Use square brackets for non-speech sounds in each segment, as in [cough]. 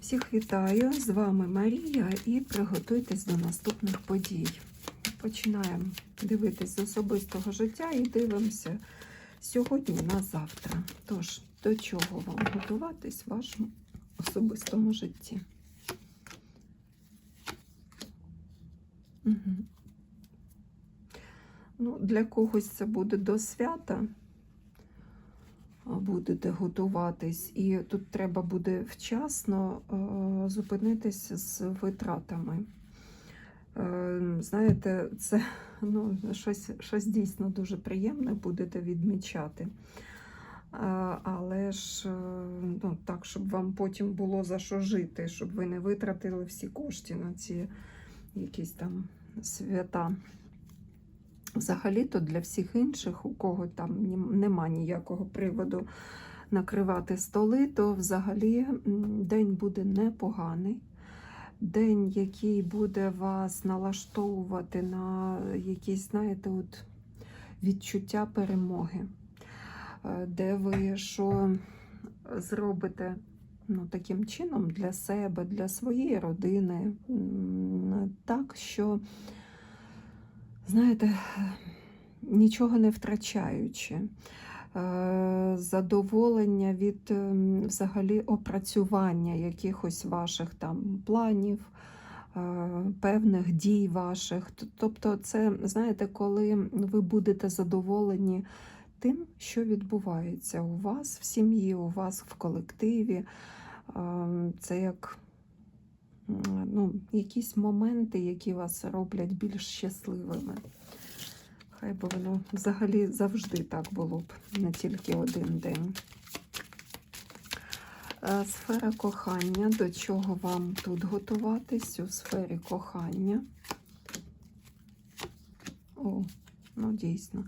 Всіх вітаю! З вами Марія і приготуйтесь до наступних подій. Починаємо дивитись з особистого життя і дивимося сьогодні на завтра. Тож, до чого вам готуватись в вашому особистому житті? Угу. Ну, для когось це буде до свята будете готуватись, і тут треба буде вчасно е, зупинитися з витратами. Е, знаєте, це ну, щось, щось дійсно дуже приємне будете відмічати. Е, але ж ну, так, щоб вам потім було за що жити, щоб ви не витратили всі кошти на ці якісь там свята. Взагалі-то для всіх інших, у кого там нема ніякого приводу накривати столи, то взагалі день буде непоганий. День, який буде вас налаштовувати на якісь, знаєте, от відчуття перемоги, е, де ви що зробите ну, таким чином для себе, для своєї родини, так, що знаєте, нічого не втрачаючи, е, задоволення від ем, взагалі опрацювання якихось ваших там планів, е, певних дій ваших. Тобто, це, знаєте, коли ви будете задоволені тим, що відбувається у вас в сім'ї, у вас в колективі. Це як якісь моменти, які вас роблять більш щасливими. Хай би воно взагалі завжди так було б, не тільки один день. Е, сфера кохання, до чого вам тут готуватись у сфері кохання? О, ну дійсно.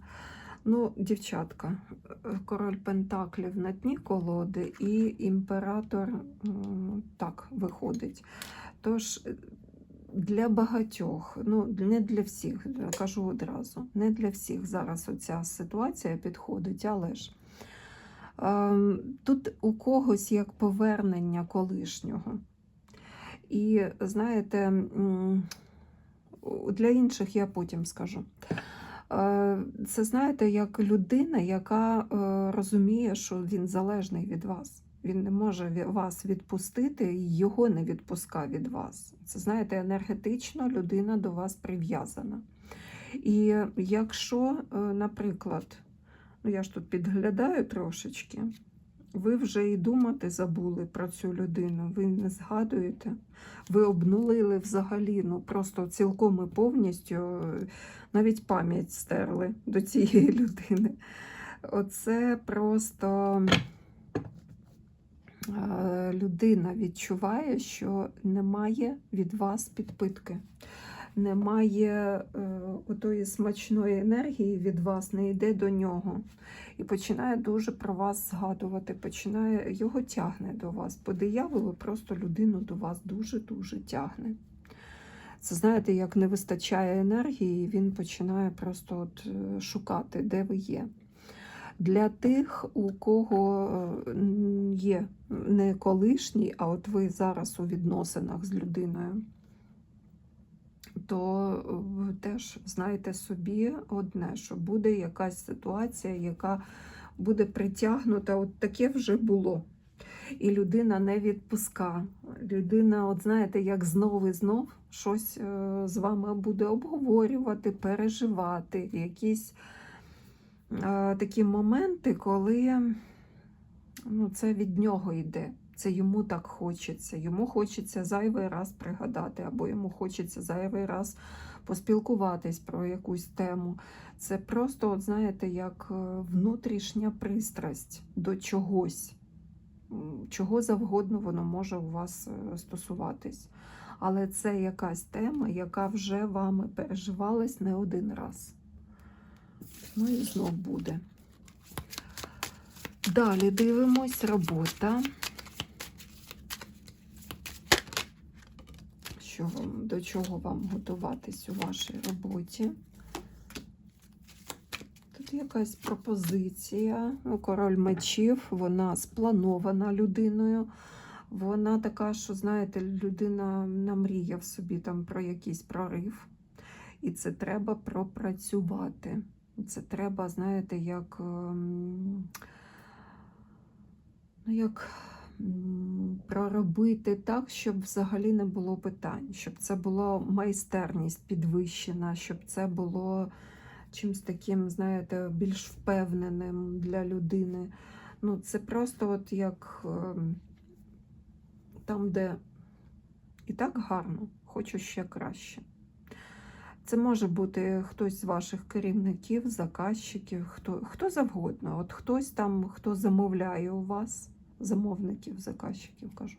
Ну, дівчатка, е, король Пентаклів на дні колоди і імператор так виходить. Тож е, для багатьох, ну не для всіх, кажу одразу, не для всіх зараз оця ситуація підходить, але ж е, тут у когось як повернення колишнього. І знаєте, для інших я потім скажу. Е, це знаєте, як людина, яка е, розуміє, що він залежний від вас. Він не може вас відпустити і його не відпускає від вас. Це, знаєте, енергетично людина до вас прив'язана. І якщо, е, наприклад, ну я ж тут підглядаю трошечки, ви вже і думати забули про цю людину, ви не згадуєте, ви обнулили взагалі, ну просто цілком і повністю е, навіть пам'ять стерли до цієї [laughs] людини. Оце просто. Е, людина відчуває, що немає від вас підпитки, немає е, отої смачної енергії від вас, не йде до нього. І починає дуже про вас згадувати, починає його тягне до вас. По дияволу просто людину до вас дуже-дуже тягне. Це знаєте, як не вистачає енергії, він починає просто от е, шукати, де ви є. Для тих, у кого е, є не колишній, а от ви зараз у відносинах з людиною, то ви теж знаєте собі одне, що буде якась ситуація, яка буде притягнута, от таке вже було. І людина не відпуска. Людина, от знаєте, як знов і знов щось е, з вами буде обговорювати, переживати, якісь такі моменти, коли ну, це від нього йде. Це йому так хочеться. Йому хочеться зайвий раз пригадати, або йому хочеться зайвий раз поспілкуватись про якусь тему. Це просто, от знаєте, як е, внутрішня пристрасть до чогось, чого завгодно воно може у вас е, стосуватись. Але це якась тема, яка вже вами переживалась не один раз. Ну і знов буде. Далі дивимось робота. Що вам, До чого вам готуватись у вашій роботі? Тут якась пропозиція. Ну, король мечів, вона спланована людиною. Вона така, що, знаєте, людина намріяв собі там про якийсь прорив. І це треба пропрацювати. Це треба, знаєте, як, ем, ну, як проробити так, щоб взагалі не було питань, щоб це була майстерність підвищена, щоб це було чимось таким, знаєте, більш впевненим для людини. Ну, це просто от як ем, там, де і так гарно, хочу ще краще. Це може бути хтось з ваших керівників, заказчиків, хто, хто завгодно. От хтось там, хто замовляє у вас, замовників, заказчиків кажу,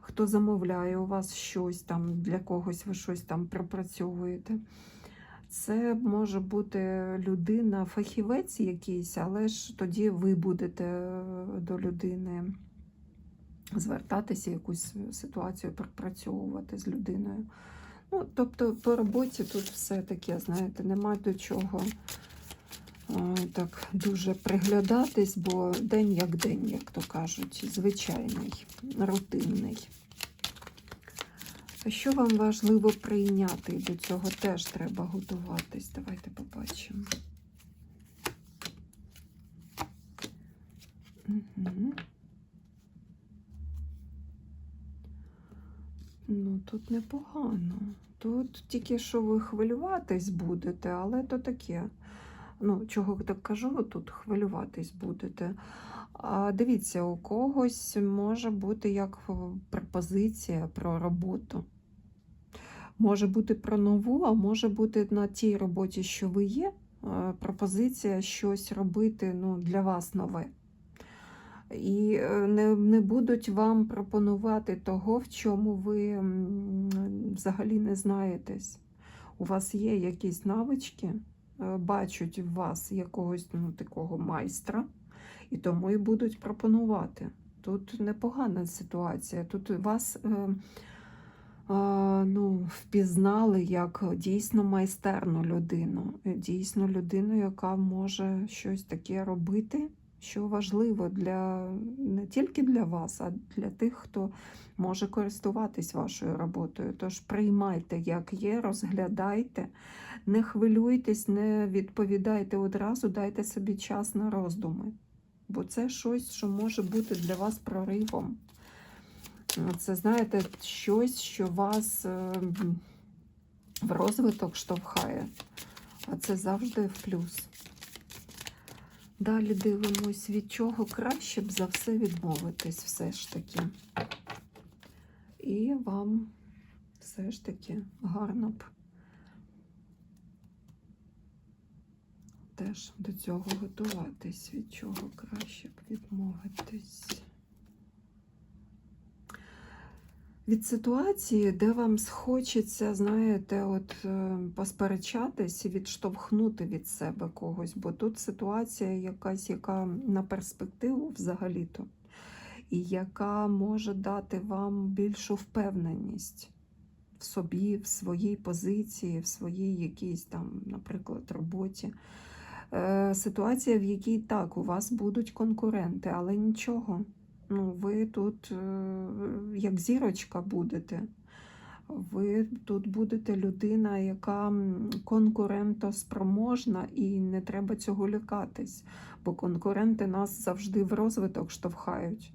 хто замовляє у вас щось там, для когось ви щось там пропрацьовуєте. Це може бути людина, фахівець якийсь, але ж тоді ви будете до людини звертатися, якусь ситуацію пропрацьовувати з людиною. Ну, тобто по роботі тут все таке, знаєте, нема до чого е, так дуже приглядатись, бо день як день, як то кажуть, звичайний, рутинний. А що вам важливо прийняти? До цього теж треба готуватись. Давайте побачимо. Угу. Ну, тут непогано. Тут тільки що ви хвилюватись будете, але то таке. Ну, чого так кажу, тут хвилюватись будете. А дивіться, у когось може бути як е, пропозиція про роботу. Може бути про нову, а може бути на тій роботі, що ви є, е, пропозиція щось робити ну, для вас нове. І е, не, не будуть вам пропонувати того, в чому ви взагалі не знаєтесь. У вас є якісь навички, е, бачать в вас якогось ну, такого майстра, і тому і будуть пропонувати. Тут непогана ситуація. Тут вас е, е, ну, впізнали як дійсно майстерну людину, дійсно людину, яка може щось таке робити що важливо для не тільки для вас, а для тих, хто може користуватись вашою роботою. Тож приймайте, як є, розглядайте, не хвилюйтесь, не відповідайте одразу, дайте собі час на роздуми. Бо це щось, що може бути для вас проривом. Це, знаєте, щось, що вас е, в розвиток штовхає, а це завжди в плюс. Далі дивимось, від чого краще б за все відмовитись, все ж таки. І вам все ж таки гарно б теж до цього готуватись, від чого краще б відмовитись. Від ситуації, де вам схочеться, знаєте, от е, посперечатись і відштовхнути від себе когось, бо тут ситуація якась, яка на перспективу взагалі-то, і яка може дати вам більшу впевненість в собі, в своїй позиції, в своїй якійсь там, наприклад, роботі. Е, Ситуація, в якій так, у вас будуть конкуренти, але нічого. Ну, ви тут е, як зірочка будете. Ви тут будете людина, яка конкурентоспроможна, і не треба цього лякатись, бо конкуренти нас завжди в розвиток штовхають.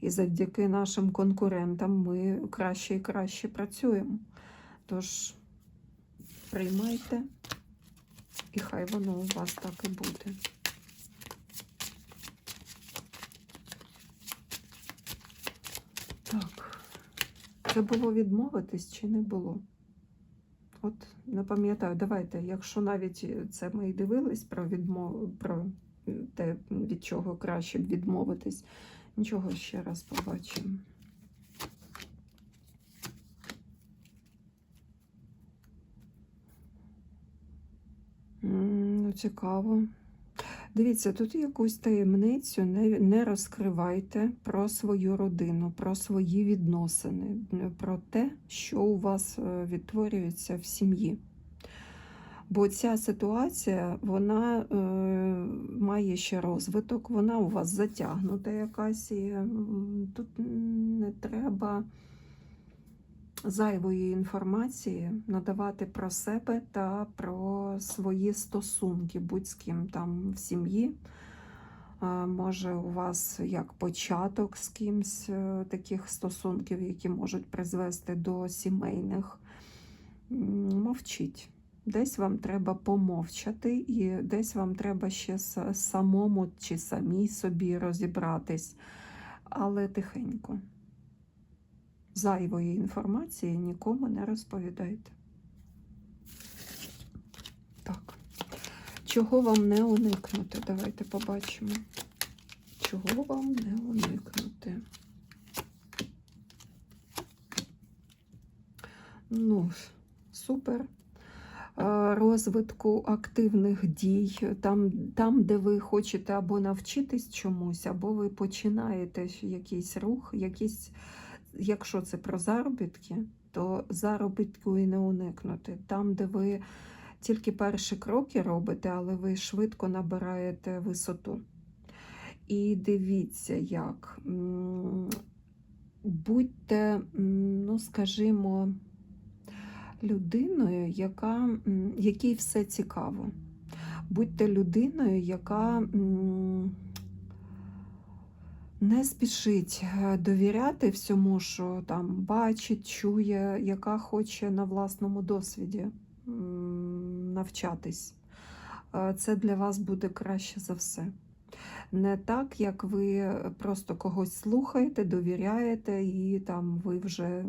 І завдяки нашим конкурентам ми краще і краще працюємо. Тож приймайте, і хай воно у вас так і буде. Так, це було відмовитись чи не було? От не пам'ятаю, давайте, якщо навіть це ми і дивились про відмову, про те, від чого краще відмовитись, нічого ще раз побачимо. М, Ну, цікаво. Дивіться, тут якусь таємницю не, не розкривайте про свою родину, про свої відносини, про те, що у вас е, відтворюється в сім'ї. Бо ця ситуація вона е, має ще розвиток, вона у вас затягнута якась, і тут не треба зайвої інформації надавати про себе та про свої стосунки, будь з ким там в сім'ї. Може, у вас як початок з кимсь е, таких стосунків, які можуть призвести до сімейних. Мовчіть. Десь вам треба помовчати, і десь вам треба ще самому чи самій собі розібратись, але тихенько. Зайвої інформації нікому не розповідайте. Так. Чого вам не уникнути? Давайте побачимо. Чого вам не уникнути? Ну, супер. Розвитку активних дій, там, там, де ви хочете або навчитись чомусь, або ви починаєте якийсь рух, якийсь, якщо це про заробітки, то заробітку і не уникнути. Там, де ви тільки перші кроки робите, але ви швидко набираєте висоту. І дивіться, як. Будьте, ну, скажімо, людиною, яка, якій все цікаво. Будьте людиною, яка не спішить е, довіряти всьому, що там бачить, чує, яка хоче на власному досвіді навчатись. Е, Це для вас буде краще за все. Не так, як ви просто когось слухаєте, довіряєте, і там ви вже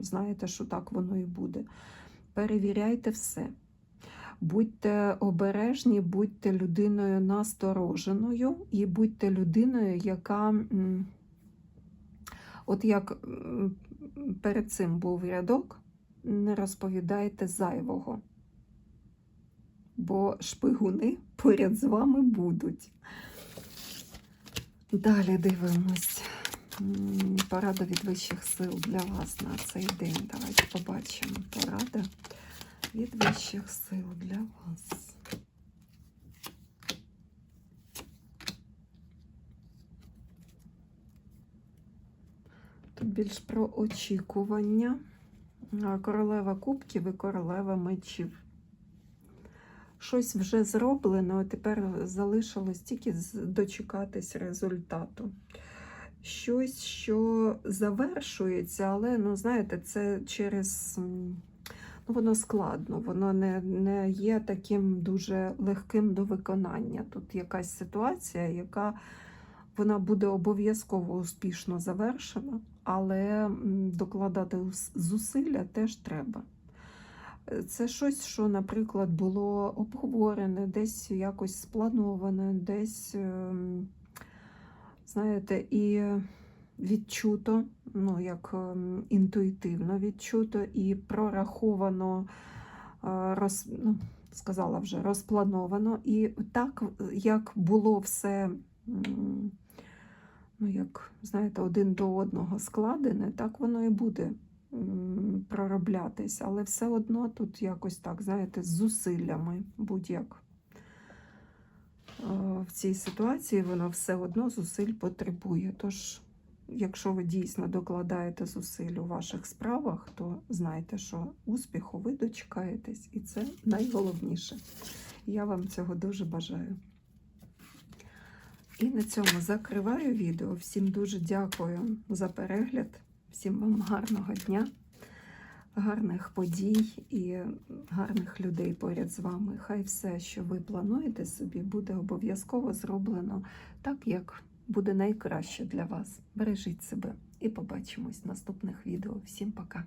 знаєте, що так воно і буде. Перевіряйте все. Будьте обережні, будьте людиною настороженою і будьте людиною, яка, от як перед цим був рядок, не розповідайте зайвого, бо шпигуни поряд з вами будуть. Далі дивимось. Порада від вищих сил для вас на цей день. Давайте побачимо. Порада від вищих сил для вас. Тут більш про очікування. Королева кубків і королева мечів. Щось вже зроблено, а тепер залишилось тільки дочекатись результату. Щось, що завершується, але, ну, знаєте, це через. Ну, воно складно, воно не, не є таким дуже легким до виконання. Тут якась ситуація, яка вона буде обов'язково успішно завершена, але докладати зусилля теж треба. Е, Це щось, що, наприклад, було обговорене, десь якось сплановане, десь, ем, знаєте, і відчуто, ну, як ем, інтуїтивно відчуто, і прораховано, е, роз, ну, сказала вже, розплановано. І так, як було все, ну, як, знаєте, один до одного складене, так воно і буде пророблятись, але все одно тут якось так, знаєте, з зусиллями будь-як. Е, В цій ситуації воно все одно зусиль потребує. Тож, якщо ви дійсно докладаєте зусиль у ваших справах, то знайте, що успіху ви дочекаєтесь, і це найголовніше. Я вам цього дуже бажаю. І на цьому закриваю відео. Всім дуже дякую за перегляд. Всім вам гарного дня, гарних подій і гарних людей поряд з вами. Хай все, що ви плануєте собі, буде обов'язково зроблено так, як буде найкраще для вас. Бережіть себе і побачимось в наступних відео. Всім пока!